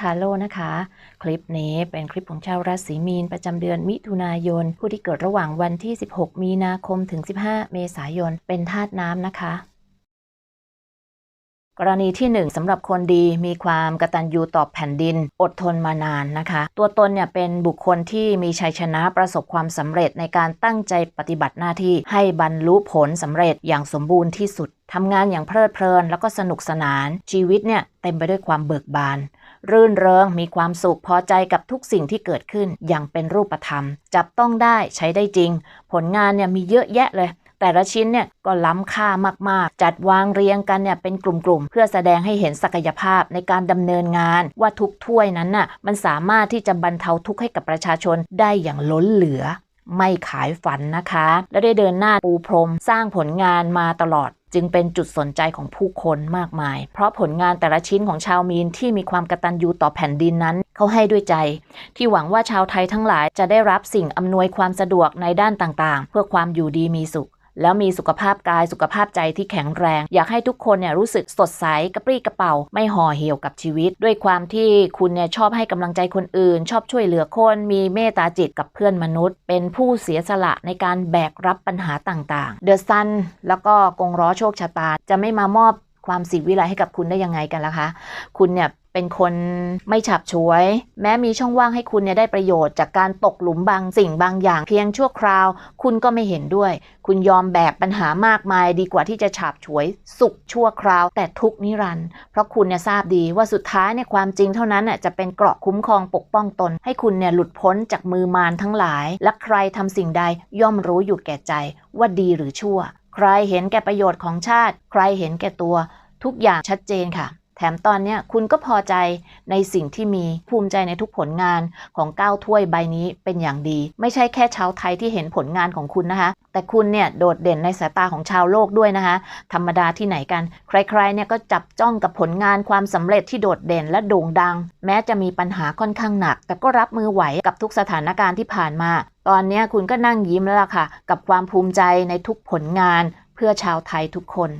ดีค่ะออร่าทาโร่นะคะ คลิปนี้เป็นคลิปของชาวราศีมีนประจำเดือนมิถุนายน ผู้ที่เกิดระหว่างวันที่ 16 มีนาคมถึง 15 เมษายน เป็นธาตุน้ำนะคะ กรณีที่ 1สำหรับคนดีมีความกตัญญูต่อแผ่นดิน อดทนมานานนะคะ ตัวตนเนี่ยเป็นบุคคลที่มีชัยชนะประสบความสำเร็จในการตั้งใจปฏิบัติหน้าที่ให้บรรลุผลสำเร็จอย่างสมบูรณ์ที่สุดทำงานอย่างเพลิดเพลินแล้วก็สนุกสนาน ชีวิตเนี่ยเต็มไปด้วยความเบิกบาน รื่นเริงมีความสุขพอใจกับทุกสิ่งที่เกิดขึ้นอย่างเป็นรูปธรรม จับต้องได้ใช้ได้จริง ผลงานเนี่ยมีเยอะแยะเลยแต่ละชิ้นเนี่ยก็ล้ำค่ามาก ๆ จัดวางเรียงกันเนี่ยเป็นกลุ่ม ๆ เพื่อแสดงให้เห็นศักยภาพในการดำเนินงาน ว่าทุกถ้วยนั้นน่ะมันสามารถที่จะบรรเทาทุกข์ให้กับประชาชนได้อย่างล้นเหลือ ไม่ขายฝันนะคะ และได้เดินหน้าปูพรม สร้างผลงานมาตลอด จึงเป็นจุดสนใจของผู้คนมากมาย เพราะผลงานแต่ละชิ้นของชาวมีนที่มีความกตัญญูต่อแผ่นดินนั้น เขาให้ด้วยใจ ที่หวังว่าชาวไทยทั้งหลายจะได้รับสิ่งอำนวยความสะดวกในด้านต่างๆ เพื่อความอยู่ดีมีสุข แล้วมีสุขภาพกายสุขภาพใจที่แข็งแรง อยากให้ทุกคนเนี่ยรู้สึกสดใสกระปรี้กระเป๋า ไม่ห่อเหี่ยวกับชีวิต ด้วยความที่คุณเนี่ยชอบให้กำลังใจคนอื่น ชอบช่วยเหลือคนมีเมตตาจิตกับเพื่อนมนุษย์ เป็นผู้เสียสละในการแบกรับปัญหาต่างๆ เดอะซันแล้วก็กงล้อโชคชะตาจะไม่มามอบความสิวิไลให้กับคุณได้ยังไงกันล่ะคะ คุณเนี่ย เป็นคนไม่ฉับฉวย แม้มีช่องว่างให้คุณเนี่ยได้ประโยชน์ จากการตกหลุมบางสิ่งบางอย่างเพียงชั่วคราว คุณก็ไม่เห็นด้วย คุณยอมแบกปัญหามากมายดีกว่าที่จะฉาบฉวย สุขชั่วคราว แต่ทุกนิรันดร์เพราะคุณเนี่ยทราบดีว่าสุดท้ายเนี่ยความจริงเท่านั้นน่ะจะเป็นเกราะคุ้มครองปกป้องตน ให้คุณเนี่ยหลุดพ้นจากมือมารทั้งหลาย และใครทำสิ่งใดย่อมรู้อยู่แก่ใจ ว่าดีหรือชั่ว ใครเห็นแก่ประโยชน์ของชาติ ใครเห็นแก่ตัว ทุกอย่างชัดเจนค่ะ แถมตอนเนี้ยคุณก็พอใจในสิ่งที่มีภูมิใจในทุกผลงานของก้าวถ้วยใบนี้เป็นอย่างดี ไม่ใช่แค่ชาวไทยที่เห็นผลงานของคุณนะคะ แต่คุณเนี่ยโดดเด่นในสายตาของชาวโลกด้วยนะคะ ธรรมดาที่ไหนกัน ใครๆเนี่ยก็จับจ้องกับผลงานความสำเร็จที่โดดเด่นและโด่งดัง แม้จะมีปัญหาค่อนข้างหนัก แต่ก็รับมือไหวกับทุกสถานการณ์ที่ผ่านมา ตอนนี้คุณก็นั่งยิ้มแล้วล่ะค่ะ กับความภูมิใจในทุกผลงานเพื่อชาวไทยทุกคน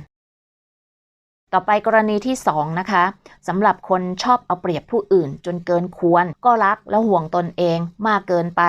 ต่อไปกรณีที่ 2 นะคะสำหรับคนชอบเอาเปรียบผู้อื่น จนเกินควร ก็รักและห่วงตนเอง มากเกินไป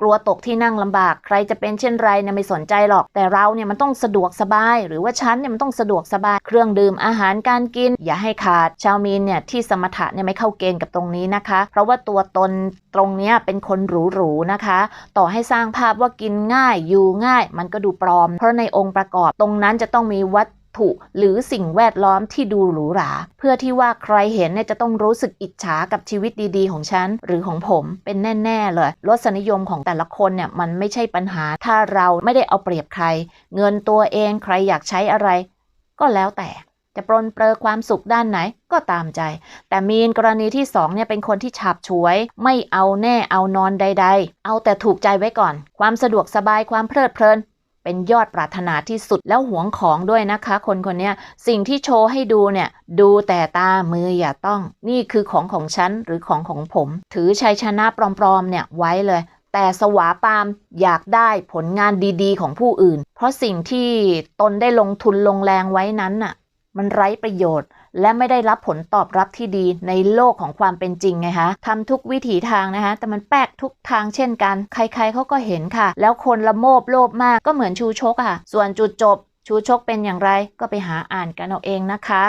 กลัวตกที่นั่งลำบาก ใครจะเป็นเช่นไรเนี่ยไม่สนใจหรอก แต่เราเนี่ยมันต้องสะดวกสบาย หรือว่าฉันเนี่ยมันต้องสะดวกสบาย เครื่องดื่มอาหารการกิน อย่าให้ขาด ชาวมีนเนี่ยที่สมถะเนี่ยไม่เข้าเกณฑ์กับตรงนี้นะคะ เพราะว่าตัวตนตรงเนี้ยเป็นคนหรูๆนะคะ ต่อให้สร้างภาพว่ากินง่ายอยู่ง่าย มันก็ดูปลอม เพราะในองค์ประกอบตรงนั้นจะต้องมีวัต ถุหรือสิ่งแวดล้อมที่ดูหรูหรา เพื่อที่ว่าใครเห็นเนี่ยจะต้องรู้สึกอิจฉากับชีวิตดีๆ ของฉัน หรือของผมเป็นแน่ ๆ เลยรสนิยมของแต่ละคนเนี่ยมันไม่ใช่ปัญหา ถ้าเราไม่ได้เอาเปรียบใคร เงินตัวเองใครอยากใช้อะไร ก็แล้วแต่จะปรนเปรอความสุขด้านไหนก็ตามใจ แต่มีนกรณีที่สองเนี่ยเป็นคนที่ฉับฉวย ไม่เอาแน่เอานอนใด ๆ เอาแต่ถูกใจไว้ก่อน ความสะดวกสบายความเพลิดเพลิน เป็นยอดปรารถนาที่สุดแล้วหวงของด้วยนะคะ คนคนนี้สิ่งที่โชว์ให้ดูเนี่ย ดูแต่ตามืออย่าต้อง นี่คือของของฉันหรือของของผม ถือชัยชนะปลอมๆเนี่ยไว้เลย แต่สวาปามอยากได้ผลงานดีๆ ของผู้อื่น เพราะสิ่งที่ตนได้ลงทุนลงแรงไว้นั้นน่ะ มันไร้ประโยชน์ และไม่ได้รับผลตอบรับที่ดีในโลกของความเป็นจริงไงคะทำทุกวิถีทางนะคะ แต่มันแปลกทุกทางเช่นกัน ใครๆเขาก็เห็นค่ะ แล้วคนละโมบโลภมากก็เหมือนชูชกอะค่ะ ส่วนจุดจบ ชูชกเป็นอย่างไรก็ไปหาอ่านกันเอาเองนะคะ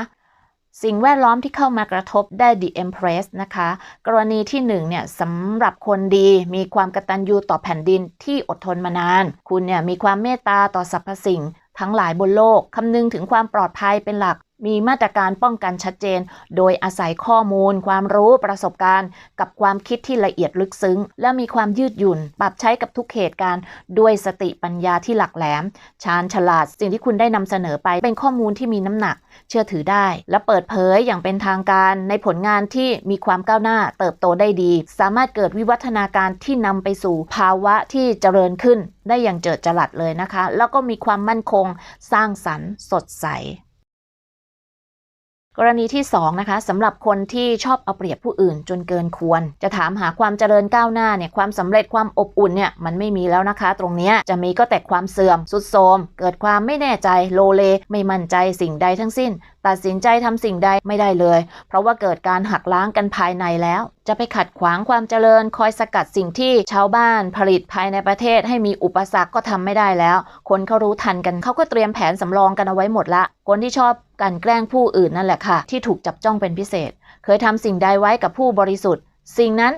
สิ่งแวดล้อมที่เข้ามากระทบได้ The Empress นะคะ กรณีที่1เนี่ยสำหรับคนดีมีความกตัญญูต่อแผ่นดินที่อดทนมานาน คุณเนี่ยมีความเมตตาต่อสรรพสิ่ง ทั้งหลายบนโลกคำนึงถึงความปลอดภัยเป็นหลัก มีมาตรการป้องกันชัดเจน โดยอาศัยข้อมูล ความรู้ประสบการณ์ กับความคิดที่ละเอียดลึกซึ้ง และมีความยืดหยุ่น ปรับใช้กับทุกเหตุการณ์ ด้วยสติปัญญาที่หลักแหลม ชาญฉลาดสิ่งที่คุณได้นำเสนอไป เป็นข้อมูลที่มีน้ำหนัก เชื่อถือได้ และเปิดเผยอย่างเป็นทางการในผลงานที่มีความก้าวหน้าเติบโตได้ดี สามารถเกิดวิวัฒนาการที่นำไปสู่ภาวะที่เจริญขึ้น ได้อย่างเจิดจรัสเลยนะคะ แล้วก็มีความมั่นคง สร้างสรรค์ สดใส กรณีที่2นะคะสำหรับคนที่ชอบเอาเปรียบผู้อื่นจนเกินควร จะถามหาความเจริญก้าวหน้าเนี่ยความสำเร็จความอบอุ่นเนี่ยมันไม่มีแล้วนะคะ ตรงนี้จะมีก็แต่ความเสื่อมสุดโทมเกิดความไม่แน่ใจโลเล ไม่มั่นใจสิ่งใดทั้งสิ้นตัดสินใจทำสิ่งใดไม่ได้เลย เพราะว่าเกิดการหักล้างกันภายในแล้ว จะไปขัดขวางความเจริญ คอยสกัดสิ่งที่ชาวบ้านผลิตภายในประเทศให้มีอุปสรรคก็ทำไม่ได้แล้ว คนเขารู้ทันกันเขาก็เตรียมแผนสำรองกันเอาไว้หมดละ คนที่ชอบกันแกล้งผู้อื่นนั่นแหละค่ะ ที่ถูกจับจ้องเป็นพิเศษ เคยทำสิ่งใดไว้กับผู้บริสุทธิ์ สิ่งนั้น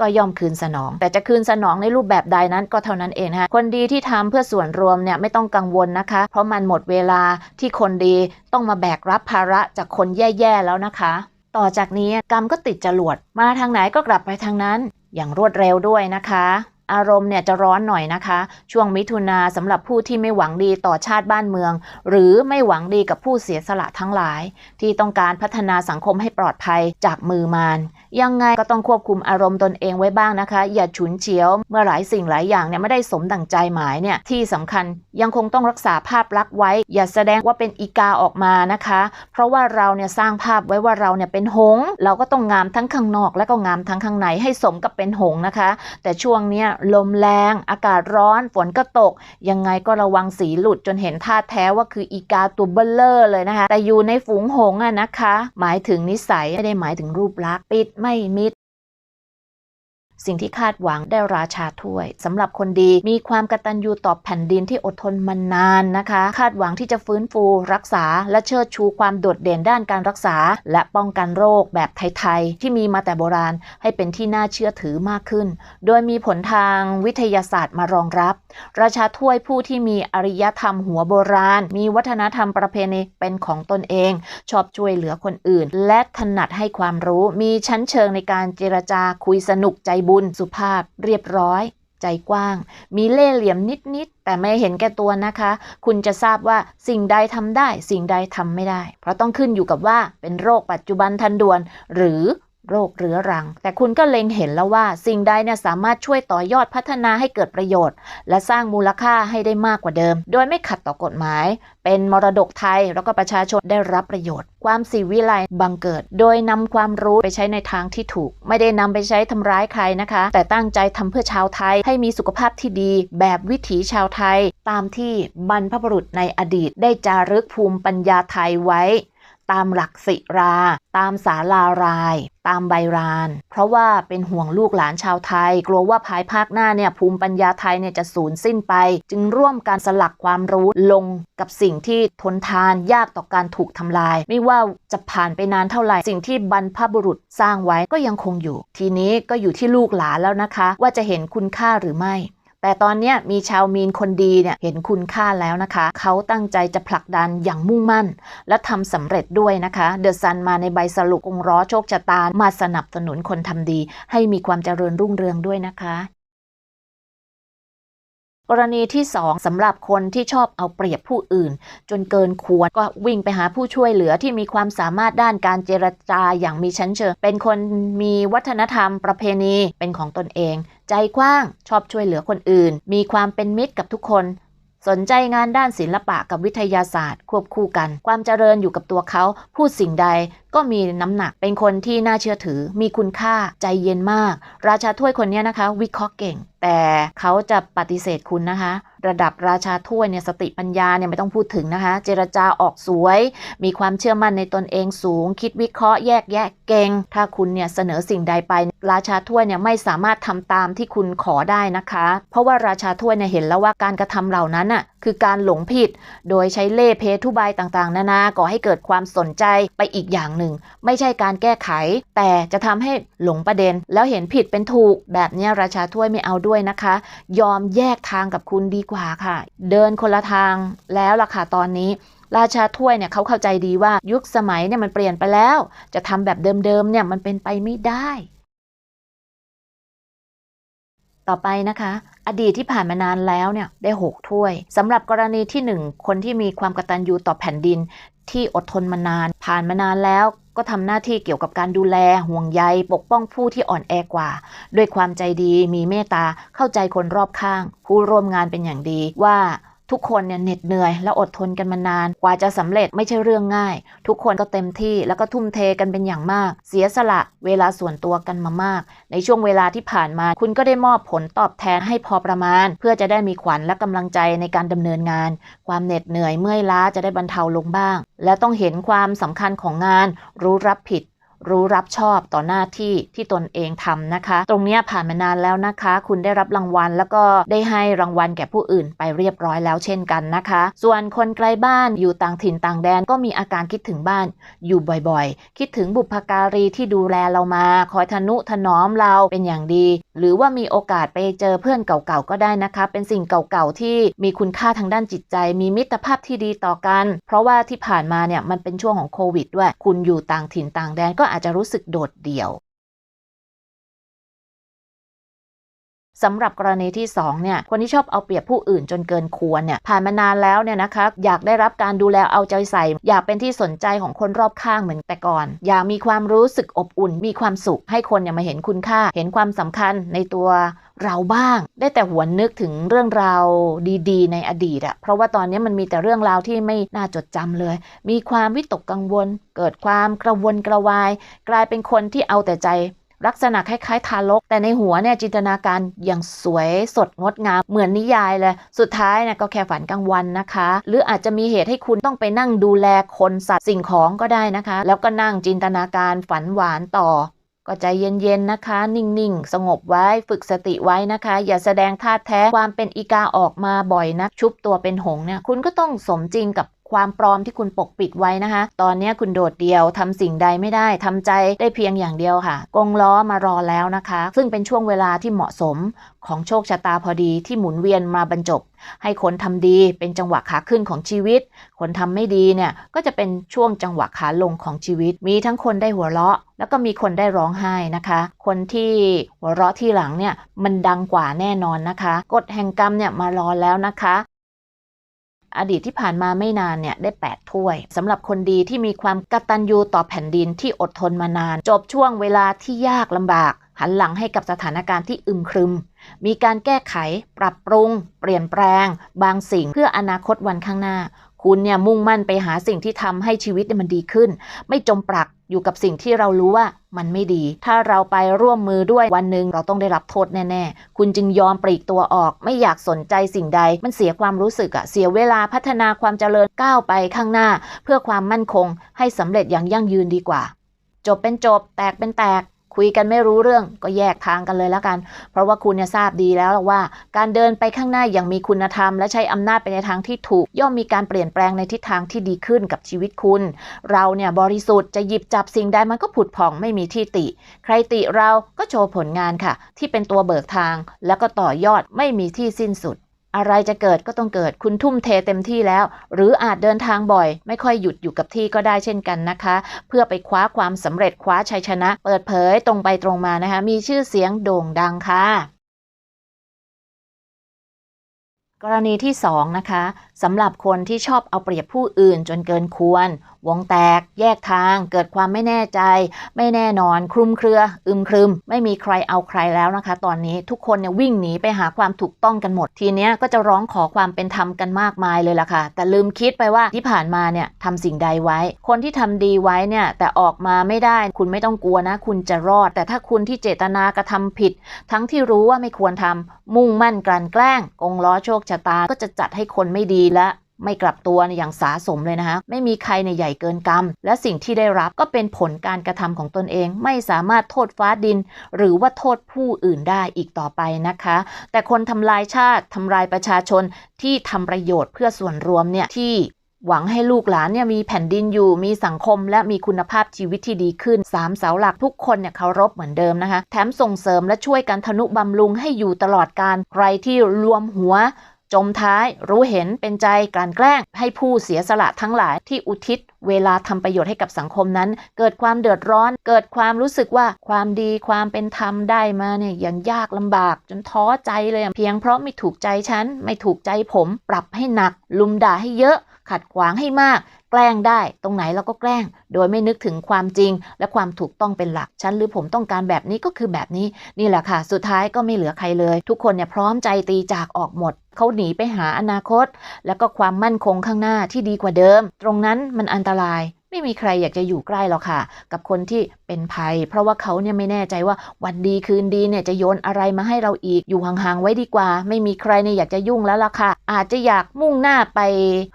ก็ย่อมคืนสนอง แต่จะคืนสนองในรูปแบบใดนั้นก็เท่านั้นเองฮะคะคนดีที่ทำเพื่อส่วนรวมเนี่ยไม่ต้องกังวลนะคะ เพราะมันหมดเวลาที่คนดีต้องมาแบกรับภาระจากคนแย่ๆแล้วนะคะ ต่อจากนี้กรรมก็ติดจรวดมาทางไหนก็กลับไปทางนั้น อย่างรวดเร็วด้วยนะคะ อารมณ์เนี่ยจะร้อนหน่อยนะคะ ช่วงมิถุนาสำหรับผู้ที่ไม่หวังดีต่อชาติบ้านเมือง หรือไม่หวังดีกับผู้เสียสละทั้งหลาย ที่ต้องการพัฒนาสังคมให้ปลอดภัยจากมือมารยังไงก็ต้องควบคุมอารมณ์ตนเองไว้บ้างนะคะ อย่าฉุนเฉียว เมื่อหลายสิ่งหลายอย่างเนี่ยไม่ได้สมดั่งใจหมายเนี่ยที่สำคัญยังคงต้องรักษาภาพลักษณ์ไว้ อย่าแสดงว่าเป็นอีกาออกมานะคะ เพราะว่าเราเนี่ยสร้างภาพไว้ว่าเราเนี่ยเป็นหง เราก็ต้องงามทั้งข้างนอก และก็งามทั้งข้างในให้สมกับเป็นหงนะคะ แต่ช่วงเนี้ยลมแรง อากาศร้อน ฝนก็ตก ยังไงก็ระวังสีหลุดจนเห็นท่าแท้ว่าคืออีกาตัวเบลเลอร์เลยนะคะ แต่อยู่ในฝูงหงอะนะคะ หมายถึงนิสัยไม่ได้หมายถึงรูปลักษณ์ปิดไม่มิด สิ่งที่คาดหวังได้ราชาถ้วยสำหรับคนดีมีความกตัญญูต่อแผ่นดินที่อดทนมานานนะคะ คาดหวังที่จะฟื้นฟู รักษา และเชิดชูความโดดเด่นด้านการรักษา และป้องกันโรคแบบไทยๆที่มีมาแต่โบราณให้เป็นที่น่าเชื่อถือมากขึ้น โดยมีผลทางวิทยาศาสตร์มารองรับ ราชาถ้วยผู้ที่มีอารยธรรมหัวโบราณ มีวัฒนธรรมประเพณีเป็นของตนเอง ชอบช่วยเหลือคนอื่น และถนัดให้ความรู้ มีชั้นเชิงในการเจรจาคุยสนุกใจบุญสุภาพเรียบร้อย ใจกว้าง มีเล่เหลี่ยมนิด ๆ แต่ไม่เห็นแก่ตัวนะคะ คุณจะทราบว่าสิ่งใดทำได้ สิ่งใดทำไม่ได้ เพราะต้องขึ้นอยู่กับว่าเป็นโรคปัจจุบันทันด่วน หรือ โรคเรื้อรัง แต่คุณก็เล็งเห็นแล้วว่า สิ่งใดเนี่ยสามารถช่วยต่อยอดพัฒนาให้เกิดประโยชน์ และสร้างมูลค่าให้ได้มากกว่าเดิม โดยไม่ขัดต่อกฎหมาย เป็นมรดกไทยแล้วก็ประชาชนได้รับประโยชน์ ความสีวิไลบังเกิด โดยนำความรู้ไปใช้ในทางที่ถูก ไม่ได้นำไปใช้ทำร้ายใครนะคะ แต่ตั้งใจทำเพื่อชาวไทยให้มีสุขภาพที่ดี แบบวิถีชาวไทย ตามที่บรรพบุรุษในอดีต ได้จารึกภูมิปัญญาไทยไว้ ตามหลักศิรา ตามสาลาราย ตามใบราน เพราะว่าเป็นห่วงลูกหลานชาวไทย กลัวว่าภายภาคหน้าเนี่ยภูมิปัญญาไทยเนี่ยจะสูญสิ้นไป จึงร่วมการสลักความรู้ลงกับสิ่งที่ทนทานยากต่อการถูกทำลาย ไม่ว่าจะผ่านไปนานเท่าไหร่ สิ่งที่บรรพบุรุษสร้างไว้ก็ยังคงอยู่ ทีนี้ก็อยู่ที่ลูกหลานแล้วนะคะ ว่าจะเห็นคุณค่าหรือไม่ แต่ตอนนี้มีชาวมีนคนดีเนี่ยเห็นคุณค่าแล้วนะคะ เขาตั้งใจจะผลักดันอย่างมุ่งมั่น และทำสำเร็จด้วยนะคะ เดอะซันมาในใบสรุปองค์ร้อโชคชะตามาสนับสนุนคนทำดี ให้มีความเจริญรุ่งเรืองด้วยนะคะ กรณีที่ 2สำหรับคนที่ชอบเอาเปรียบผู้อื่น จนเกินควรก็วิ่งไปหาผู้ช่วยเหลือที่มีความสามารถด้านการเจรจาอย่างมีชั้นเชิง เป็นคนมีวัฒนธรรมประเพณีเป็นของตนเอง ใจกว้างชอบช่วยเหลือคนอื่น มีความเป็นมิตรกับทุกคนสนใจงานด้านศิลปะกับวิทยาศาสตร์ ควบคู่กัน ความเจริญอยู่กับตัวเขา พูดสิ่งใดก็มีน้ำหนัก เป็นคนที่น่าเชื่อถือ มีคุณค่าใจเย็นมาก ราชาถ้วยคนนี้นะคะ วิเคราะห์เก่ง แต่เขาจะปฏิเสธคุณนะคะ ระดับราชาถ้วยเนี่ยสติปัญญาเนี่ยไม่ต้องพูดถึงนะคะ เจรจาออกสวย มีความเชื่อมั่นในตนเองสูง คิดวิเคราะห์แยกแยะเก่ง ถ้าคุณเนี่ยเสนอสิ่งใดไป ราชาถ้วยเนี่ยไม่สามารถทำตามที่คุณขอได้นะคะ เพราะว่าราชาถ้วยเนี่ยเห็นแล้วว่าการกระทำเหล่านั้นอะ คือการหลงผิด โดยใช้เล่ห์เพทุบายต่างๆ นานาก่อให้เกิดความสนใจไปอีกอย่างหนึ่ง ไม่ใช่การแก้ไข แต่จะทำให้หลงประเด็น แล้วเห็นผิดเป็นถูก แบบนี้ราชาถ้วยไม่เอาด้วยนะคะ ยอมแยกทางกับคุณดีกว่าค่ะ เดินคนละทางแล้วล่ะค่ะตอนนี้ราชาถ้วยเนี่ยเขาเข้าใจดีว่ายุคสมัยเนี่ยมันเปลี่ยนไปแล้ว จะทำแบบเดิมๆเนี่ยมันเป็นไปไม่ได้ ต่อไปนะคะ อดีตที่ผ่านมานานแล้วเนี่ยได้ 6 ถ้วยสำหรับกรณีที่ 1 คนที่มีความกตัญญูต่อแผ่นดิน ที่อดทนมานาน ผ่านมานานแล้วก็ทำหน้าที่เกี่ยวกับการดูแลห่วงใยปกป้องผู้ที่อ่อนแอกว่า ด้วยความใจดีมีเมตตาเข้าใจคนรอบข้าง ผู้ร่วมงานเป็นอย่างดีว่า ทุกคนเนี่ยเหน็ดเหนื่อยและอดทนกันมานาน กว่าจะสำเร็จไม่ใช่เรื่องง่าย ทุกคนก็เต็มที่แล้วก็ทุ่มเทกันเป็นอย่างมาก เสียสละเวลาส่วนตัวกันมามาก ในช่วงเวลาที่ผ่านมา คุณก็ได้มอบผลตอบแทนให้พอประมาณ เพื่อจะได้มีขวัญและกำลังใจในการดำเนินงาน ความเหน็ดเหนื่อยเมื่อยล้าจะได้บรรเทาลงบ้าง และต้องเห็นความสำคัญของงาน รู้รับผิด รู้รับชอบต่อหน้าที่ที่ตนเองทำนะคะ ตรงนี้ผ่านมานานแล้วนะคะ คุณได้รับรางวัล แล้วก็ได้ให้รางวัลแก่ผู้อื่นไปเรียบร้อยแล้วเช่นกันนะคะ ส่วนคนไกลบ้านอยู่ต่างถิ่นต่างแดนก็มีอาการคิดถึงบ้านอยู่บ่อยๆ คิดถึงบุพการีที่ดูแลเรามา คอยทนุถนอมเราเป็นอย่างดี หรือว่ามีโอกาสไปเจอเพื่อนเก่าๆก็ได้นะคะ เป็นสิ่งเก่าๆที่มีคุณค่าทางด้านจิตใจ มีมิตรภาพที่ดีต่อกัน เพราะว่าที่ผ่านมาเนี่ยมันเป็นช่วงของโควิดด้วย คุณอยู่ต่างถิ่นต่างแดนก็อาจจะรู้สึกโดดเดี่ยว สำหรับกรณีที่2เนี่ยคนที่ชอบเอาเปรียบผู้อื่นจนเกินควรเนี่ยผ่านมานานแล้วเนี่ยนะคะอยากได้รับการดูแลเอาใจใส่ อยากเป็นที่สนใจของคนรอบข้างเหมือนแต่ก่อน อยากมีความรู้สึกอบอุ่น มีความสุข ให้คนเนี่ยมาเห็นคุณค่า เห็นความสำคัญในตัวเราบ้าง ได้แต่หวนนึกถึงเรื่องราวดีๆ ในอดีตอะเพราะว่าตอนนี้มันมีแต่เรื่องราวที่ไม่น่าจดจำเลย มีความวิตกกังวล เกิดความกระวนกระวาย กลายเป็นคนที่เอาแต่ใจ ลักษณะคล้ายๆ ทารก แต่ในหัวเนี่ยจินตนาการอย่างสวยสดงดงามเหมือนนิยายเลย สุดท้ายเนี่ยก็แค่ฝันกลางวันนะคะ หรืออาจจะมีเหตุให้คุณต้องไปนั่งดูแลคนสัตว์สิ่งของก็ได้นะคะ แล้วก็นั่งจินตนาการฝันหวานต่อก็ใจเย็นๆนะคะ นิ่งๆ สงบไว้ฝึกสติไว้นะคะ อย่าแสดงท่าแท้ความเป็นอีกาออกมาบ่อยนะชุบตัวเป็นหงเนี่ยคุณก็ต้องสมจริงกับ ความปลอมที่คุณปกปิดไว้นะคะ ตอนนี้คุณโดดเดี่ยวทำสิ่งใดไม่ได้ทำใจได้เพียงอย่างเดียวค่ะ กงล้อมารอแล้วนะคะ ซึ่งเป็นช่วงเวลาที่เหมาะสมของโชคชะตาพอดีที่หมุนเวียนมาบรรจบ ให้คนทำดีเป็นจังหวะขาขึ้นของชีวิต คนทำไม่ดีเนี่ยก็จะเป็นช่วงจังหวะขาลงของชีวิต มีทั้งคนได้หัวเราะ แล้วก็มีคนได้ร้องไห้นะคะ คนที่หัวเราะที่หลังเนี่ยมันดังกว่าแน่นอนนะคะกฎแห่งกรรมเนี่ยมารอแล้วนะคะ อดีตที่ผ่านมาไม่นานเนี่ยได้ 8 ถ้วยสำหรับคนดีที่มีความกตัญญูต่อแผ่นดินที่อดทนมานาน จบช่วงเวลาที่ยากลำบาก หันหลังให้กับสถานการณ์ที่อึมครึม มีการแก้ไข ปรับปรุง เปลี่ยนแปลง บางสิ่งเพื่ออนาคตวันข้างหน้า คุณเนี่ยมุ่งมั่นไปหาสิ่งที่ทำให้ชีวิตมันดีขึ้น ไม่จมปลักอยู่กับสิ่งที่เรารู้ว่ามันไม่ดี ถ้าเราไปร่วมมือด้วยวันหนึ่งเราต้องได้รับโทษแน่ ๆ คุณจึงยอมปลีกตัวออก ไม่อยากสนใจสิ่งใด มันเสียความรู้สึกอะเสียเวลาพัฒนาความเจริญก้าวไปข้างหน้า เพื่อความมั่นคง ให้สำเร็จอย่างยั่งยืนดีกว่า จบเป็นจบ แตกเป็นแตก คุยกันไม่รู้เรื่องก็แยกทางกันเลยแล้วกัน เพราะว่าคุณเนี่ยทราบดีแล้วว่า การเดินไปข้างหน้าอย่างมีคุณธรรม และใช้อำนาจไปในทางที่ถูก ย่อมมีการเปลี่ยนแปลงในทิศทางที่ดีขึ้นกับชีวิตคุณ เราเนี่ยบริสุทธิ์จะหยิบจับสิ่งใดมันก็ผุดผ่องไม่มีที่ติ ใครติเราก็โชว์ผลงานค่ะ ที่เป็นตัวเบิกทาง แล้วก็ต่อยอดไม่มีที่สิ้นสุด อะไรจะเกิดก็ต้องเกิด คุณทุ่มเทเต็มที่แล้ว หรืออาจเดินทางบ่อย ไม่ค่อยหยุดอยู่กับที่ก็ได้เช่นกันนะคะ เพื่อไปคว้าความสำเร็จคว้าชัยชนะ เปิดเผยตรงไปตรงมานะคะ มีชื่อเสียงโด่งดังค่ะ กรณีที่ 2 นะคะสำหรับคนที่ชอบเอาเปรียบผู้อื่นจนเกินควร วงแตก แยกทาง เกิดความไม่แน่ใจ ไม่แน่นอน คลุมเครือ อึมครึม ไม่มีใครเอาใครแล้วนะคะ ตอนนี้ทุกคนเนี่ยวิ่งหนีไปหาความถูกต้องกันหมด ทีเนี้ยก็จะร้องขอความเป็นธรรมกันมากมายเลยล่ะค่ะ แต่ลืมคิดไปว่าที่ผ่านมาเนี่ยทำสิ่งใดไว้ คนที่ทำดีไว้เนี่ยแต่ออกมาไม่ได้ คุณไม่ต้องกลัวนะ คุณจะรอด แต่ถ้าคุณที่เจตนากระทำผิด ทั้งที่รู้ว่าไม่ควรทำมุ่งมั่นกลั่นแกล้งกงล้อโชคชะตาก็จะจัดให้คนไม่ดีและไม่กลับตัวอย่างสาสมเลยนะคะไม่มีใครในใหญ่เกินกรรม และสิ่งที่ได้รับก็เป็นผลการกระทำของตนเอง ไม่สามารถโทษฟ้าดิน หรือว่าโทษผู้อื่นได้อีกต่อไปนะคะ แต่คนทำลายชาติทำลายประชาชนที่ทำประโยชน์เพื่อส่วนรวมเนี่ยที่หวังให้ลูกหลานเนี่ยมีแผ่นดินอยู่ มีสังคมและมีคุณภาพชีวิตที่ดีขึ้นสามเสาหลักทุกคนเนี่ยเคารพเหมือนเดิมนะคะ แถมส่งเสริมและช่วยกันทนุบำรุงให้อยู่ตลอดการใครที่รวมหัว จมท้ายรู้เห็นเป็นใจกลั่นแกล้ง ให้ผู้เสียสละทั้งหลายที่อุทิศเวลาทำประโยชน์ให้กับสังคมนั้น เกิดความเดือดร้อน เกิดความรู้สึกว่าความดีความเป็นธรรมได้มาเนี่ยยังยากลำบาก จนท้อใจเลยเพียงเพราะไม่ถูกใจฉันไม่ถูกใจผม ปรับให้หนัก ลุมด่าให้เยอะ ขัดขวางให้มาก แกล้งได้ตรงไหนเราก็แกล้ง โดยไม่นึกถึงความจริง และความถูกต้องเป็นหลักฉันหรือผมต้องการแบบนี้ก็คือแบบนี้ นี่แหละค่ะ สุดท้ายก็ไม่เหลือใครเลย ทุกคนเนี่ยพร้อมใจตีจากออกหมดเขาหนีไปหาอนาคต แล้วก็ความมั่นคงข้างหน้าที่ดีกว่าเดิม ตรงนั้นมันอันตราย ไม่มีใครอยากจะอยู่ใกล้หรอกค่ะ กับคนที่เป็นภัย เพราะว่าเขาเนี่ยไม่แน่ใจว่าวันดีคืนดีเนี่ยจะโยนอะไรมาให้เราอีกอยู่ห่างๆไว้ดีกว่า ไม่มีใครเนี่ยอยากจะยุ่งแล้วล่ะค่ะ อาจจะอยากมุ่งหน้าไป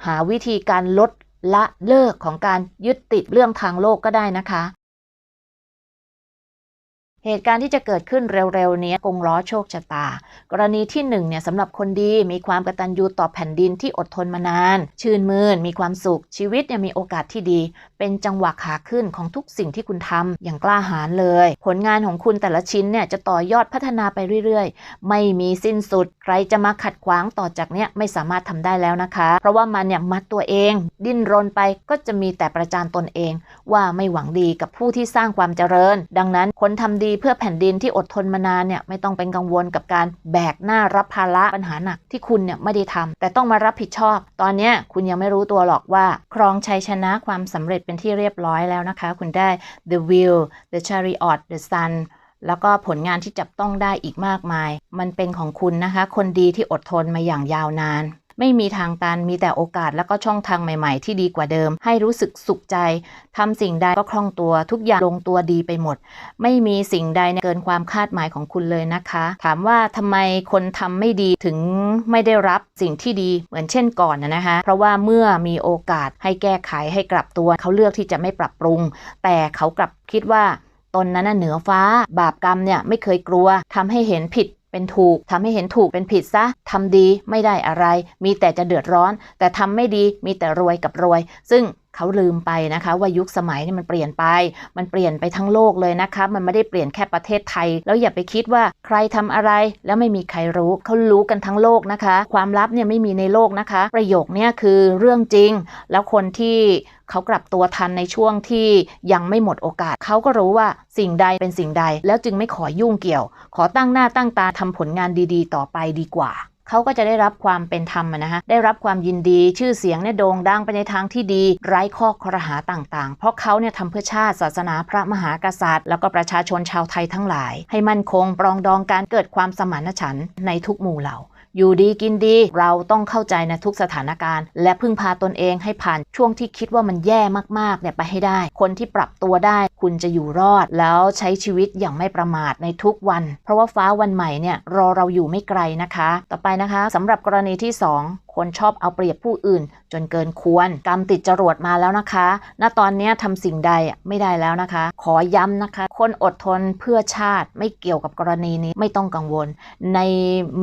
หาวิธีการลดละเลิกของการยึดติดเรื่องทางโลกก็ได้นะคะ เหตุการณ์ที่จะเกิดขึ้นเร็วๆนี้กงล้อโชคชะตา กรณีที่หนึ่งเนี่ยสำหรับคนดีมีความกตัญญูต่อแผ่นดินที่อดทนมานาน ชื่นมื่นมีความสุขชีวิตเนี่ยมีโอกาสที่ดี เป็นจังหวะขาขึ้นของทุกสิ่งที่คุณทำอย่างกล้าหาญเลย ผลงานของคุณแต่ละชิ้นเนี่ยจะต่อยอดพัฒนาไปเรื่อยๆ ไม่มีสิ้นสุด ใครจะมาขัดขวางต่อจากเนี้ยไม่สามารถทำได้แล้วนะคะ เพราะว่ามันเนี่ยมัดตัวเอง ดิ้นรนไปก็จะมีแต่ประจานตนเอง ว่าไม่หวังดีกับผู้ที่สร้างความเจริญ ดังนั้นคนทำดีเพื่อแผ่นดินที่อดทนมานานเนี่ยไม่ต้องเป็นกังวลกับการแบกหน้ารับภาระปัญหาหนักที่คุณเนี่ยไม่ได้ทำแต่ต้องมารับผิดชอบ ตอนนี้คุณยังไม่รู้ตัวหรอกว่า ครองชัยชนะความสำเร็จเป็นที่เรียบร้อยแล้วนะคะ คุณได้ The Wheel The Chariot The Sun แล้วก็ผลงานที่จับต้องได้อีกมากมาย มันเป็นของคุณนะคะ คนดีที่อดทนมาอย่างยาวนาน ไม่มีทางตันมีแต่โอกาสแล้วก็ช่องทางใหม่ๆ ที่ดีกว่าเดิม ให้รู้สึกสุขใจทำสิ่งใดก็คล่องตัวทุกอย่างลงตัวดีไปหมด ไม่มีสิ่งใดเกินความคาดหมายของคุณเลยนะคะ ถามว่าทำไมคนทำไม่ดีถึงไม่ได้รับสิ่งที่ดีเหมือนเช่นก่อนนะนะคะ เพราะว่าเมื่อมีโอกาสให้แก้ไขให้กลับตัวเขาเลือกที่จะไม่ปรับปรุง แต่เขากลับคิดว่าตนนั้นน่ะเหนือฟ้า บาปกรรมเนี่ยไม่เคยกลัวทำให้เห็นผิด เป็นถูกทำให้เห็นถูกเป็นผิดซะทำดีไม่ได้อะไร มีแต่จะเดือดร้อน แต่ทำไม่ดีมีแต่รวยกับรวย ซึ่ง เขาลืมไปนะคะว่ายุคสมัยนี่มันเปลี่ยนไป มันเปลี่ยนไปทั้งโลกเลยนะคะ มันไม่ได้เปลี่ยนแค่ประเทศไทย แล้วอย่าไปคิดว่าใครทำอะไรแล้วไม่มีใครรู้เขารู้กันทั้งโลกนะคะ ความลับเนี่ยไม่มีในโลกนะคะ ประโยคเนี่ยคือเรื่องจริง แล้วคนที่เขากลับตัวทันในช่วงที่ยังไม่หมดโอกาส เขาก็รู้ว่าสิ่งใดเป็นสิ่งใด แล้วจึงไม่ขอยุ่งเกี่ยว ขอตั้งหน้าตั้งตาทำผลงานดีๆ ต่อไปดีกว่า เขาก็จะได้รับความเป็นธรรมนะคะได้รับความยินดีชื่อเสียงเนี่ยโด่งดังไปในทางที่ดี ไร้ข้อครหาต่างๆ เพราะเขาเนี่ยทำเพื่อชาติศาสนาพระมหากษัตริย์ แล้วก็ประชาชนชาวไทยทั้งหลาย ให้มั่นคงปรองดองการเกิดความสมานฉันท์ในทุกหมู่เหล่า อยู่ดีกินดี เราต้องเข้าใจในทุกสถานการณ์ และพึ่งพาตนเองให้ผ่านช่วงที่คิดว่ามันแย่มากๆเนี่ยไปให้ได้ คนที่ปรับตัวได้ คุณจะอยู่รอด แล้วใช้ชีวิตอย่างไม่ประมาทในทุกวัน เพราะว่าฟ้าวันใหม่เนี่ยรอเราอยู่ไม่ไกลนะคะ ต่อไปนะคะสำหรับกรณีที่ 2 คนชอบเอาเปรียบผู้อื่น จนเกินควร กรรมติดจรวดมาแล้วนะคะ ณ ตอนนี้ทำสิ่งใดไม่ได้แล้วนะคะ ขอย้ำนะคะ คนอดทนเพื่อชาติไม่เกี่ยวกับกรณีนี้ไม่ต้องกังวล ใน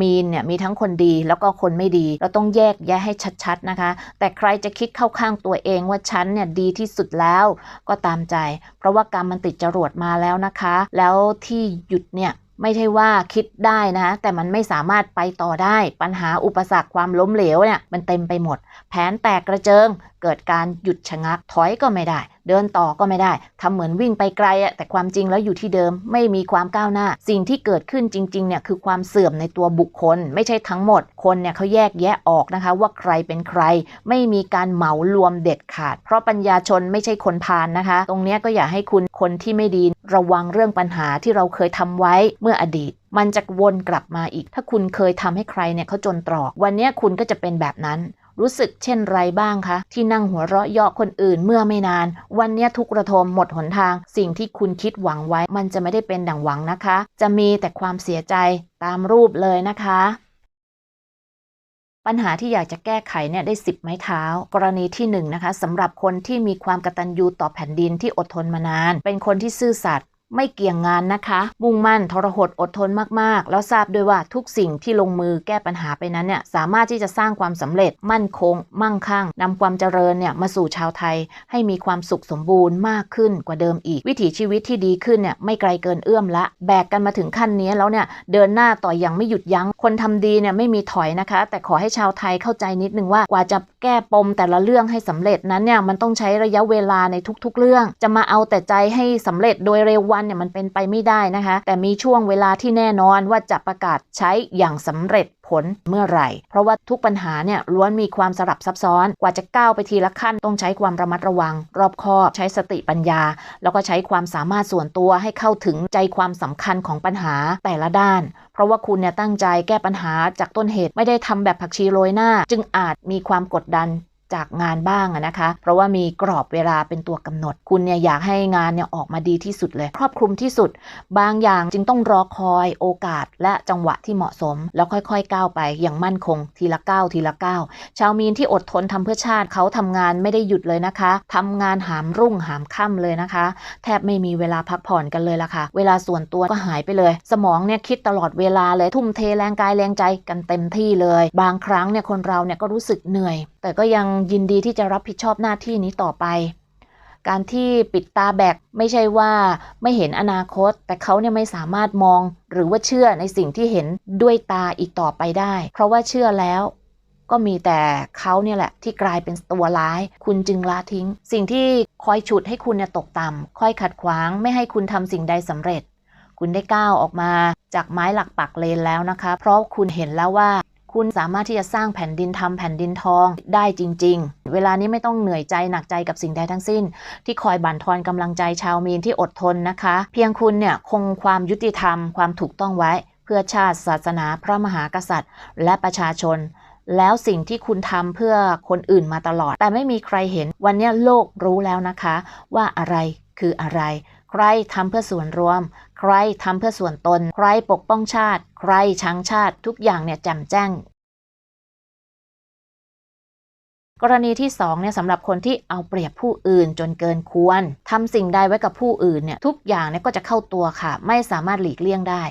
มีนเนี่ยมีทั้งคนดีแล้วก็คนไม่ดี เราต้องแยกแยะให้ชัดๆนะคะ แต่ใครจะคิดเข้าข้างตัวเองว่าฉันเนี่ยดีที่สุดแล้วก็ตามใจ เพราะว่ากรรมมันติดจรวดมาแล้วนะคะ แล้วที่หยุดเนี่ย ไม่ใช่ว่าคิดได้นะคะแต่มันไม่สามารถไปต่อได้ ปัญหาอุปสรรคความล้มเหลวเนี่ยมันเต็มไปหมด แผนแตกกระเจิงเกิดการหยุดชะงัก ถอยก็ไม่ได้ เดินต่อก็ไม่ได้ทำเหมือนวิ่งไปไกลอะแต่ความจริงแล้วอยู่ที่เดิมไม่มีความก้าวหน้า สิ่งที่เกิดขึ้นจริงๆเนี่ยคือความเสื่อมในตัวบุคคล ไม่ใช่ทั้งหมด คนเนี่ยเขาแยกแยะออกนะคะ ว่าใครเป็นใคร ไม่มีการเหมารวมเด็ดขาด เพราะปัญญาชนไม่ใช่คนพาลนะคะ ตรงเนี้ยก็อย่าให้คุณคนที่ไม่ดีระวังเรื่องปัญหาที่เราเคยทำไว้เมื่ออดีตมันจะวนกลับมาอีก ถ้าคุณเคยทำให้ใครเนี่ยเขาจนตรอก วันนี้คุณก็จะเป็นแบบนั้น รู้สึกเช่นไรบ้างคะ ที่นั่งหัวเราะเยาะคนอื่นเมื่อไม่นาน วันนี้ทุกระทมหมดหนทาง สิ่งที่คุณคิดหวังไว้ มันจะไม่ได้เป็นดังหวังนะคะ จะมีแต่ความเสียใจตามรูปเลยนะคะปัญหาที่อยากจะแก้ไขเนี่ยได้ 10 ไม้เท้า กรณีที่1นงนะคะสำหรับคนที่มีความกตัญญูต่อแผ่นดินที่อดทนมานาน เป็นคนที่ซื่อสัตย์ ไม่เกี่ยงงานนะคะ มุ่งมั่นทรหดอดทนมากๆ แล้วทราบด้วยว่าทุกสิ่งที่ลงมือแก้ปัญหาไปนั้นเนี่ยสามารถที่จะสร้างความสำเร็จ มั่นคง มั่งคั่งนำความเจริญเนี่ยมาสู่ชาวไทย ให้มีความสุขสมบูรณ์มากขึ้นกว่าเดิมอีก วิถีชีวิตที่ดีขึ้นเนี่ยไม่ไกลเกินเอื้อมละ แบกกันมาถึงขั้นนี้แล้วเนี่ยเดินหน้าต่ออย่างไม่หยุดยัง้งคนทำดีเนี่ยไม่มีถอยนะคะ แต่ขอให้ชาวไทยเข้าใจนิดนึงว่ากว่าจะแก้ปมแต่ละเรื่องให้สำเร็จนั้นเนี่ยมันต้องใช้ระยะเวลาในทุก ๆ เรื่อง จะมาเอาแต่ใจให้สำเร็จโดยเร็ววันเนี่ยมันเป็นไปไม่ได้นะคะ แต่มีช่วงเวลาที่แน่นอนว่าจะประกาศใช้อย่างสำเร็จผลเมื่อไหร่ เพราะว่าทุกปัญหาเนี่ยล้วนมีความสลับซับซ้อน กว่าจะก้าวไปทีละขั้นต้องใช้ความระมัดระวัง รอบคอบใช้สติปัญญา แล้วก็ใช้ความสามารถส่วนตัวให้เข้าถึงใจความสำคัญของปัญหาแต่ละด้าน เพราะว่าคุณเนี่ยตั้งใจแก้ปัญหาจากต้นเหตุไม่ได้ทำแบบผักชีโรยหน้า จึงอาจมีความกดดัน จากงานบ้างนะคะ เพราะว่ามีกรอบเวลาเป็นตัวกำหนด คุณเนี่ยอยากให้งานเนี่ยออกมาดีที่สุดเลย ครอบคลุมที่สุด บางอย่างจึงต้องรอคอยโอกาสและจังหวะที่เหมาะสม แล้วค่อยๆ ก้าวไปอย่างมั่นคง ทีละก้าวทีละก้าวชาวมีนที่อดทนทำเพื่อชาติเขาทำงานไม่ได้หยุดเลยนะคะทำงานหามรุ่งหามค่ำเลยนะคะ แทบไม่มีเวลาพักผ่อนกันเลยล่ะค่ะ เวลาส่วนตัวก็หายไปเลย สมองเนี่ยคิดตลอดเวลาเลยทุ่มเทแรงกายแรงใจกันเต็มที่เลย บางครั้งเนี่ยคนเราเนี่ยก็รู้สึกเหนื่อย แต่ก็ยังยินดีที่จะรับผิดชอบหน้าที่นี้ต่อไป การที่ปิดตาแบกไม่ใช่ว่าไม่เห็นอนาคต แต่เขาเนี่ยไม่สามารถมองหรือว่าเชื่อในสิ่งที่เห็นด้วยตาอีกต่อไปได้ เพราะว่าเชื่อแล้วก็มีแต่เขาเนี่ยแหละที่กลายเป็นตัวร้าย คุณจึงละทิ้ง สิ่งที่คอยฉุดให้คุณเนี่ยตกต่ำคอยขัดขวางไม่ให้คุณทำสิ่งใดสำเร็จ คุณได้ก้าวออกมาจากไม้หลักปักเลนแล้วนะคะ เพราะคุณเห็นแล้วว่า คุณสามารถที่จะสร้างแผ่นดินทำแผ่นดินทองได้จริง ๆ เวลานี้ไม่ต้องเหนื่อยใจหนักใจกับสิ่งใดทั้งสิ้น ที่คอยบั่นทอนกำลังใจชาวมีนที่อดทนนะคะ เพียงคุณเนี่ยคงความยุติธรรมความถูกต้องไว้ เพื่อชาติศาสนา พระมหากษัตริย์ และประชาชน แล้วสิ่งที่คุณทำเพื่อคนอื่นมาตลอด แต่ไม่มีใครเห็นวันนี้โลกรู้แล้วนะคะ ว่าอะไรคืออะไร ใครทำเพื่อส่วนรวม ใครทำเพื่อส่วนตน ใครปกป้องชาติ ใครชังชาติทุกอย่างเนี่ยแจ่มแจ้ง กรณีที่2เนี่ยสำหรับคนที่เอาเปรียบผู้อื่นจนเกินควรทำสิ่งใดไว้กับผู้อื่นเนี่ยทุกอย่างเนี่ยก็จะเข้าตัวค่ะ ไม่สามารถหลีกเลี่ยงได้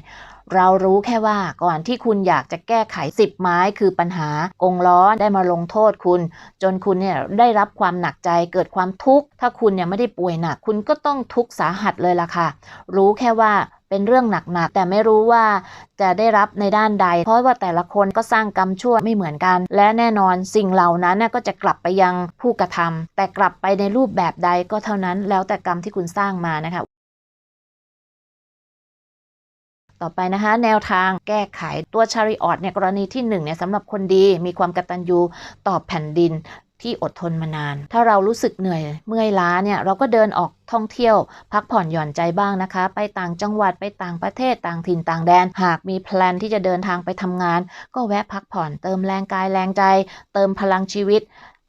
เรารู้แค่ว่าก่อนที่คุณอยากจะแก้ไข 10 ไม้คือปัญหากงล้อได้มาลงโทษคุณ จนคุณเนี่ยได้รับความหนักใจเกิดความทุกข์ถ้าคุณเนี่ยไม่ได้ป่วยหนักคุณก็ต้องทุกข์สาหัสเลยล่ะค่ะ รู้แค่ว่าเป็นเรื่องหนักๆ แต่ไม่รู้ว่าจะได้รับในด้านใด เพราะว่าแต่ละคนก็สร้างกรรมชั่วไม่เหมือนกัน และแน่นอนสิ่งเหล่านั้นก็จะกลับไปยังผู้กระทำแต่กลับไปในรูปแบบใดก็เท่านั้น แล้วแต่กรรมที่คุณสร้างมานะคะ ต่อไปนะคะ แนวทางแก้ไขตัวชาริออตเนี่ยกรณีที่1เนี่ยสำหรับคนดีมีความกตัญญูต่อแผ่นดินที่อดทนมานาน ถ้าเรารู้สึกเหนื่อยเมื่อยล้าเนี่ยเราก็เดินออกท่องเที่ยว พักผ่อนหย่อนใจบ้างนะคะ ไปต่างจังหวัดไปต่างประเทศต่างถิ่นต่างแดน หากมีแพลนที่จะเดินทางไปทำงาน ก็แวะพักผ่อนเติมแรงกายแรงใจ เติมพลังชีวิต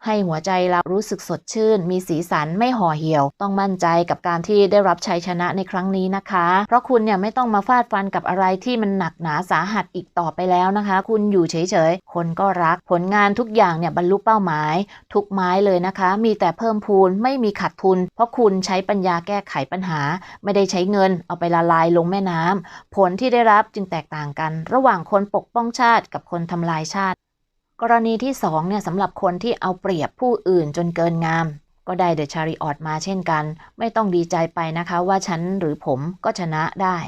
ให้หัวใจเรารู้สึกสดชื่น มีสีสันไม่ห่อเหี่ยว ต้องมั่นใจกับการที่ได้รับชัยชนะในครั้งนี้นะคะ เพราะคุณเนี่ยไม่ต้องมาฟาดฟันกับอะไรที่มันหนักหนาสาหัสอีกต่อไปแล้วนะคะ คุณอยู่เฉยๆ คนก็รักผลงานทุกอย่างเนี่ยบรรลุเป้าหมาย ทุกไม้เลยนะคะ มีแต่เพิ่มพูนไม่มีขาดทุน เพราะคุณใช้ปัญญาแก้ไขปัญหา ไม่ได้ใช้เงิน เอาไปละลายลงแม่น้ำผลที่ได้รับจึงแตกต่างกัน ระหว่างคนปกป้องชาติกับคนทำลายชาติ กรณีที่2เนี่ยสำหรับคนที่เอาเปรียบผู้อื่นจนเกินงาม ก็ได้เดอะชาริออตมาเช่นกัน ไม่ต้องดีใจไปนะคะว่าฉันหรือผมก็ชนะได้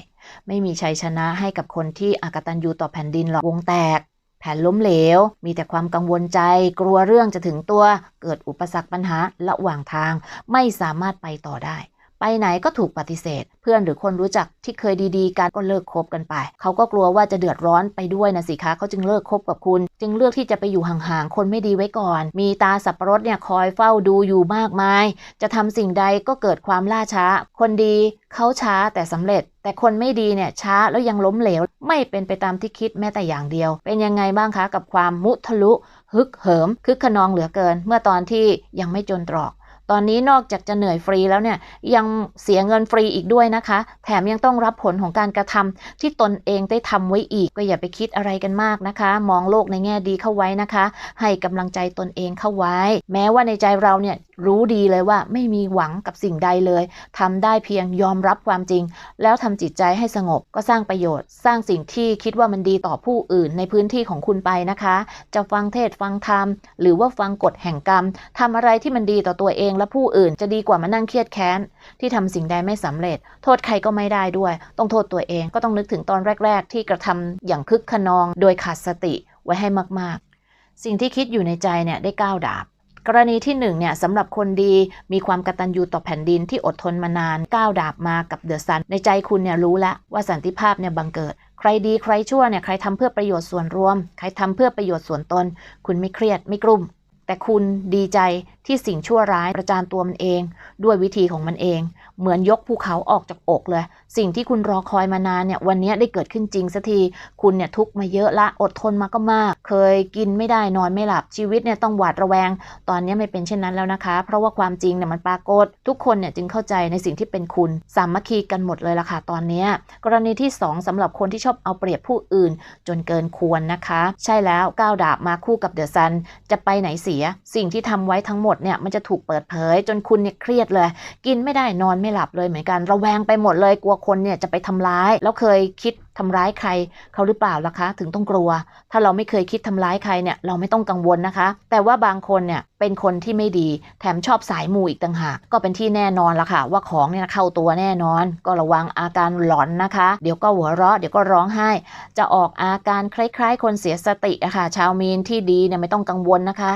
ไม่มีชัยชนะให้กับคนที่อากตันยูต่อแผ่นดินหรอกวงแตก แผนล้มเหลว มีแต่ความกังวลใจ กลัวเรื่องจะถึงตัว เกิดอุปสรรคปัญหาระหว่างทาง ไม่สามารถไปต่อได้ ไปไหนก็ถูกปฏิเสธ เพื่อนหรือคนรู้จักที่เคยดีๆกันก็เลิกคบกันไป เขาก็กลัวว่าจะเดือดร้อนไปด้วยนะสิคะเขาจึงเลิกคบกับคุณ จึงเลือกที่จะไปอยู่ห่างๆคนไม่ดีไว้ก่อน มีตาสับปะรดเนี่ยคอยเฝ้าดูอยู่มากมาย จะทำสิ่งใดก็เกิดความล่าช้า คนดีเขาช้าแต่สำเร็จ แต่คนไม่ดีเนี่ยช้าแล้วยังล้มเหลว ไม่เป็นไปตามที่คิดแม้แต่อย่างเดียว เป็นยังไงบ้างคะกับความมุทะลุ ฮึกเหิมคึกขนองเหลือเกิน เมื่อตอนที่ยังไม่จนตรอก ตอนนี้นอกจากจะเหนื่อยฟรีแล้วเนี่ยยังเสียเงินฟรีอีกด้วยนะคะ แถมยังต้องรับผลของการกระทำที่ตนเองได้ทำไว้อีก ก็อย่าไปคิดอะไรกันมากนะคะ มองโลกในแง่ดีเข้าไว้นะคะ ให้กำลังใจตนเองเข้าไว้ แม้ว่าในใจเราเนี่ย รู้ดีเลยว่าไม่มีหวังกับสิ่งใดเลยทำได้เพียงยอมรับความจริง แล้วทำจิตใจให้สงบก็สร้างประโยชน์ สร้างสิ่งที่คิดว่ามันดีต่อผู้อื่นในพื้นที่ของคุณไปนะคะ จะฟังเทศฟังธรรม หรือว่าฟังกฎแห่งกรรมทำอะไรที่มันดีต่อตัวเองและผู้อื่น จะดีกว่ามานั่งเครียดแค้น ที่ทำสิ่งใดไม่สำเร็จ โทษใครก็ไม่ได้ด้วย ต้องโทษตัวเองก็ต้องนึกถึงตอนแรก ๆ ที่กระทำอย่างคึกขนอง โดยขาดสติไว้ให้มากๆ สิ่งที่คิดอยู่ในใจเนี่ยได้ก้าวดาบ กรณีที่หนึ่งเนี่ยสำหรับคนดีมีความกตัญญูต่อแผ่นดินที่อดทนมานานก้าวดาบมากับเดือดซัน ในใจคุณเนี่ยรู้แล้วว่าสันติภาพเนี่ยบังเกิด ใครดีใครชั่วเนี่ยใครทำเพื่อประโยชน์ส่วนรวม ใครทำเพื่อประโยชน์ส่วนตน คุณไม่เครียดไม่กลุ่มแต่คุณดีใจที่สิ่งชั่วร้ายประจานตัวมันเอง ด้วยวิธีของมันเอง เหมือนยกภูเขาออกจากอกเลย สิ่งที่คุณรอคอยมานานเนี่ยวันนี้ได้เกิดขึ้นจริงสักที คุณเนี่ยทุกมาเยอะละอดทนมาก็มาก เคยกินไม่ได้นอนไม่หลับชีวิตเนี่ยต้องหวาดระแวง ตอนนี้ไม่เป็นเช่นนั้นแล้วนะคะ เพราะว่าความจริงเนี่ยมันปรากฏ ทุกคนเนี่ยจึงเข้าใจในสิ่งที่เป็นคุณ สามัคคีกันหมดเลยล่ะค่ะตอนนี้กรณีที่ 2สำหรับคนที่ชอบเอาเปรียบผู้อื่น จนเกินควรนะคะ ใช่แล้วก้าวดาบมาคู่กับเดอะซันจะไปไหนเสีย สิ่งที่ทำไว้ทั้งหมดเนี่ยมันจะถูกเปิดเผย จนคุณเนี่ยเครียดเลย กินไม่ได้นอนไม่ไม่หลับเลยเหมือนกันระแวงไปหมดเลยกลัวคนเนี่ยจะไปทำร้าย แล้วเคยคิดทำร้ายใครเขาหรือเปล่าล่ะคะ ถึงต้องกลัว ถ้าเราไม่เคยคิดทำร้ายใครเนี่ยเราไม่ต้องกังวลนะคะ แต่ว่าบางคนเนี่ยเป็นคนที่ไม่ดี แถมชอบสายมูอีกต่างหากก็เป็นที่แน่นอนละค่ะ ว่าของเนี่ยเข้าตัวแน่นอน ก็ระวังอาการหลอนนะคะ เดี๋ยวก็หัวเราะเดี๋ยวก็ร้องไห้ จะออกอาการคล้ายๆ คนเสียสติอะค่ะ ชาวมีนที่ดีเนี่ยไม่ต้องกังวลนะคะ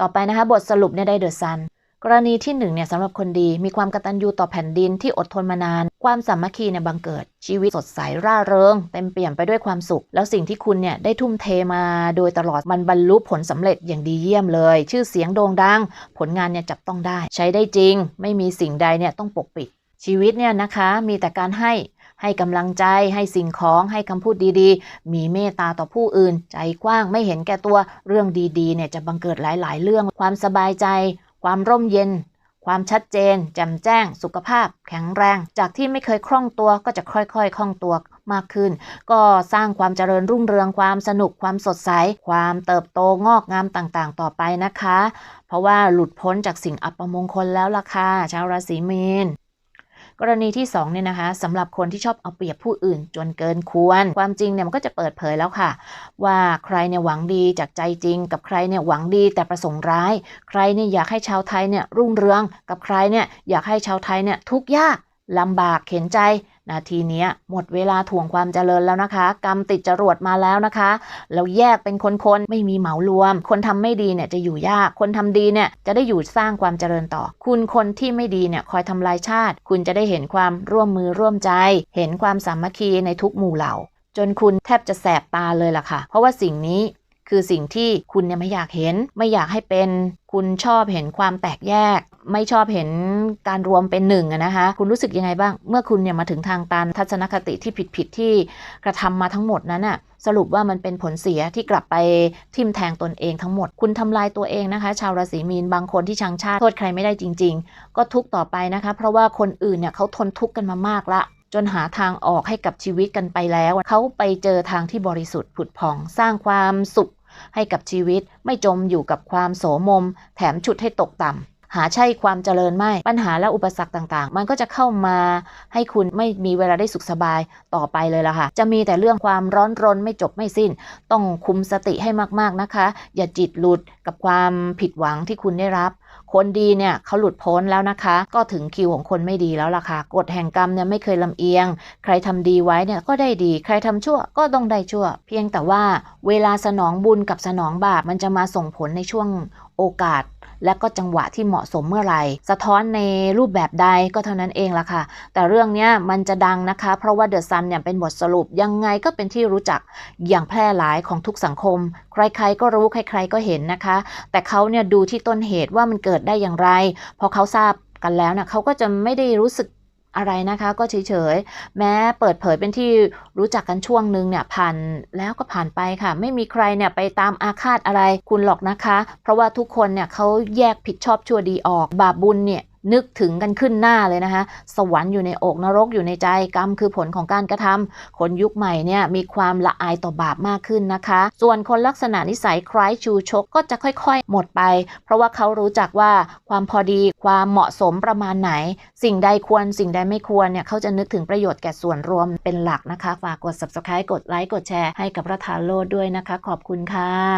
ต่อไปนะคะ บทสรุปเนี่ยได้เดอะซันกรณีที่หนึ่งเนี่ยสำหรับคนดีมีความกตัญญูต่อแผ่นดินที่อดทนมานาน ความสามัคคีเนี่ยบังเกิด ชีวิตสดใสร่าเริงเต็มเปี่ยมไปด้วยความสุข แล้วสิ่งที่คุณเนี่ยได้ทุ่มเทมาโดยตลอดมันบรรลุผลสำเร็จอย่างดีเยี่ยมเลย ชื่อเสียงโด่งดัง ผลงานเนี่ยจับต้องได้ ใช้ได้จริง ไม่มีสิ่งใดเนี่ยต้องปกปิด ชีวิตเนี่ยนะคะมีแต่การให้ ให้กำลังใจ ให้สิ่งของ ให้คำพูดดีๆ มีเมตตาต่อผู้อื่น ใจกว้างไม่เห็นแก่ตัวเรื่องดีๆเนี่ยจะบังเกิดหลายๆ เรื่อง ความสบายใจ ความร่มเย็น ความชัดเจนแจ่มแจ้ง สุขภาพ แข็งแรง จากที่ไม่เคยคล่องตัวก็จะค่อยๆ คล่องตัวมากขึ้น ก็สร้างความเจริญรุ่งเรืองความสนุกความสดใส ความเติบโตงอกงามต่างๆ ต่อไปนะคะ เพราะว่าหลุดพ้นจากสิ่งอัปมงคลแล้วล่ะค่ะชาวราศีมีน กรณีที่2เนี่ยนะคะสำหรับคนที่ชอบเอาเปรียบผู้อื่นจนเกินควร ความจริงเนี่ยมันก็จะเปิดเผยแล้วค่ะ ว่าใครเนี่ยหวังดีจากใจจริง กับใครเนี่ยหวังดีแต่ประสงค์ร้าย ใครเนี่ยอยากให้ชาวไทยเนี่ยรุ่งเรือง กับใครเนี่ยอยากให้ชาวไทยเนี่ยทุกข์ยากลำบากเข็นใจ นาทีนี้หมดเวลาถ่วงความเจริญแล้วนะคะกรรมติดจรวดมาแล้วนะคะแล้วแยกเป็นคนๆ ไม่มีเหมารวม คนทำไม่ดีเนี่ยจะอยู่ยาก คนทำดีเนี่ยจะได้อยู่สร้างความเจริญต่อ คุณคนที่ไม่ดีเนี่ยคอยทำลายชาติ คุณจะได้เห็นความร่วมมือร่วมใจ เห็นความสามัคคีในทุกหมู่เหล่า จนคุณแทบจะแสบตาเลยล่ะค่ะ เพราะว่าสิ่งนี้ คือสิ่งที่คุณเนี่ยไม่อยากเห็น ไม่อยากให้เป็น คุณชอบเห็นความแตกแยก ไม่ชอบเห็นการรวมเป็นหนึ่งอะนะคะ คุณรู้สึกยังไงบ้าง เมื่อคุณเนี่ยมาถึงทางตันทัศนคติที่ผิดๆที่กระทำมาทั้งหมดนั้นอะสรุปว่ามันเป็นผลเสียที่กลับไปทิ่มแทงตนเองทั้งหมด คุณทำลายตัวเองนะคะ ชาวราศีมีนบางคนที่ชังชาติโทษใครไม่ได้จริง ๆ ก็ทุกต่อไปนะคะ เพราะว่าคนอื่นเนี่ยเขาทนทุกข์กันมามากละ จนหาทางออกให้กับชีวิตกันไปแล้ว เขาไปเจอทางที่บริสุทธิ์ผุดผ่องสร้างความสุข ให้กับชีวิตไม่จมอยู่กับความโสมม แถมฉุดให้ตกต่ำหาใช่ความเจริญไม่ ปัญหาและอุปสรรคต่างๆ มันก็จะเข้ามาให้คุณไม่มีเวลาได้สุขสบายต่อไปเลยล่ะค่ะ จะมีแต่เรื่องความร้อนรนไม่จบไม่สิ้น ต้องคุมสติให้มากๆนะคะ อย่าจิตหลุดกับความผิดหวังที่คุณได้รับ คนดีเนี่ยเขาหลุดพ้นแล้วนะคะ ก็ถึงคิวของคนไม่ดีแล้วล่ะค่ะกฎแห่งกรรมเนี่ยไม่เคยลำเอียง ใครทำดีไว้เนี่ยก็ได้ดี ใครทำชั่วก็ต้องได้ชั่ว เพียงแต่ว่าเวลาสนองบุญกับสนองบาปมันจะมาส่งผลในช่วงโอกาส และก็จังหวะที่เหมาะสมเมื่อไหร่ สะท้อนในรูปแบบใดก็เท่านั้นเองละค่ะ แต่เรื่องนี้มันจะดังนะคะ เพราะว่าเดอะซันเนี่ยเป็นบทสรุปยังไงก็เป็นที่รู้จักอย่างแพร่หลายของทุกสังคม ใครๆก็รู้ใคร ๆก็เห็นนะคะ แต่เขาเนี่ยดูที่ต้นเหตุว่ามันเกิดได้อย่างไรพอเขาทราบกันแล้วเนี่ยเขาก็จะไม่ได้รู้สึก อะไรนะคะก็เฉยๆ แม้เปิดเผยเป็นที่รู้จักกันช่วงหนึ่งเนี่ยผ่านแล้วก็ผ่านไปค่ะ ไม่มีใครเนี่ยไปตามอาฆาตอะไรคุณหรอกนะคะ เพราะว่าทุกคนเนี่ยเขาแยกผิดชอบชั่วดีออก บาปบุญเนี่ย นึกถึงกันขึ้นหน้าเลยนะคะ สวรรค์อยู่ในอกนรกอยู่ในใจกรรมคือผลของการกระทำคนยุคใหม่เนี่ยมีความละอายต่อบาปมากขึ้นนะคะ ส่วนคนลักษณะนิสัยคล้ายชูชกก็จะค่อยๆ หมดไป เพราะว่าเขารู้จักว่าความพอดีความเหมาะสมประมาณไหน สิ่งใดควรสิ่งใดไม่ควรเนี่ยเขาจะนึกถึงประโยชน์แก่ส่วนรวมเป็นหลักนะคะ ฝากกด subscribe กดไลค์กดแชร์ให้กับรัฐาโลดด้วยนะคะ ขอบคุณค่ะ